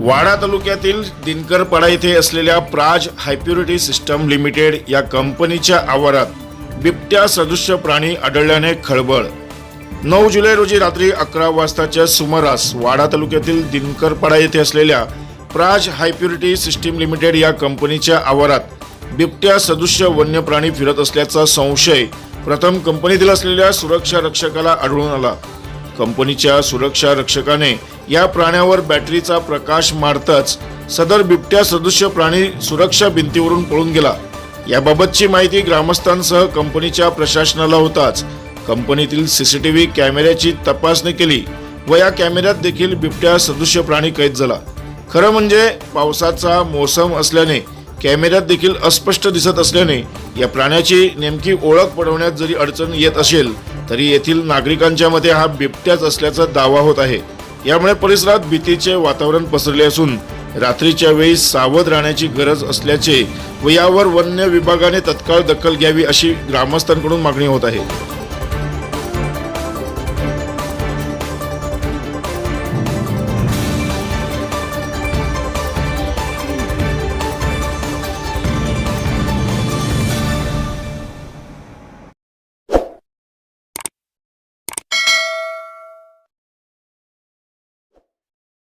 वाडा तालुक्यातील दिनकरपाडा येथे असलेल्या प्राज हायप्युरिटी सिस्टम लिमिटेड या कंपनीच्या आवारात बिबट्या सदृश्य प्राणी आढळल्याने खळबळ. नऊ जुलै रोजी रात्री अकरा वाजताच्या सुमारास वाडा तालुक्यातील दिनकरपाडा येथे असलेल्या प्राज हायप्युरिटी सिस्टीम लिमिटेड या कंपनीच्या आवारात बिबट्या सदृश्य वन्य प्राणी फिरत असल्याचा संशय प्रथम कंपनीतील असलेल्या सुरक्षा रक्षकाला आढळून आला. कंपनीच्या सुरक्षा रक्षकाने या प्राण्यावर बॅटरीचा प्रकाश मारताच सदर बिबट्या सदृश्य प्राणी सुरक्षा भिंतीवरून पळून गेला. याबाबतची माहिती ग्रामस्थांसह कंपनीच्या प्रशासनाला होताच. कंपनीतील सीसीटीव्ही कॅमेऱ्याची तपासणी केली व या कॅमेऱ्यात देखील बिबट्या सदृश्य प्राणी कैद झाला. खरं म्हणजे पावसाचा मोसम असल्याने कॅमेऱ्यात देखील अस्पष्ट दिसत असल्याने या प्राण्याची नेमकी ओळख पडवण्यात जरी अडचण येत असेल तरी येथील नागरिकांच्या मते हा बिबट्याच असल्याचा दावा होत आहे. यामुळे परिसरात भीतीचे वातावरण पसरले असून रात्रीच्या वेळी सावध राहण्याची गरज असल्याचे व यावर वन्य विभागाने तत्काळ दखल घ्यावी अशी ग्रामस्थांकडून मागणी होत आहे.